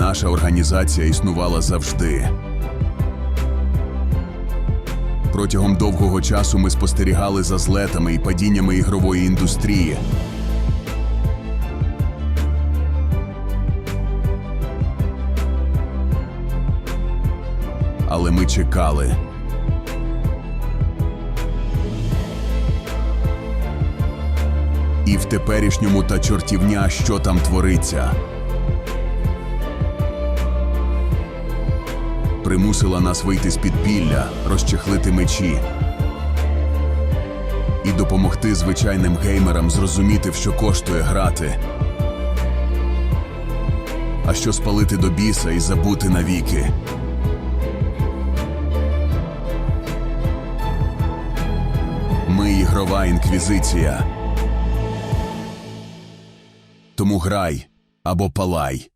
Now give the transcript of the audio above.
Наша організація існувала завжди. Протягом довгого часу ми спостерігали за злетами і падіннями ігрової індустрії. Але ми чекали. І в теперішньому та чортівня, що там твориться. Примусила нас вийти з підпілля, розчехлити мечі і допомогти звичайним геймерам зрозуміти, що коштує грати. А що спалити до біса і забути навіки. Ми ігрова інквізиція. Тому грай або палай.